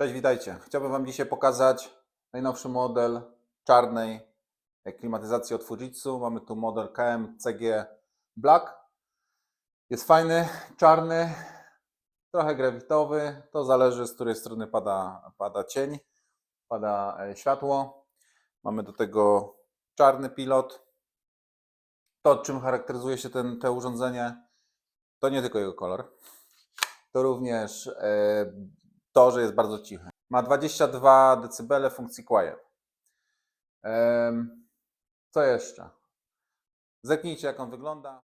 Cześć, witajcie. Chciałbym Wam dzisiaj pokazać najnowszy model czarnej klimatyzacji od Fujitsu. Mamy tu model KMCG Black. Jest fajny, czarny, trochę grewitowy. To zależy z której strony pada, pada cień, pada e, światło. Mamy do tego czarny pilot. To, czym charakteryzuje się ten, to urządzenie, to nie tylko jego kolor. To również e, to, że jest bardzo cichy. Ma 22 dB funkcji quiet. Co jeszcze? Zerknijcie, jak on wygląda.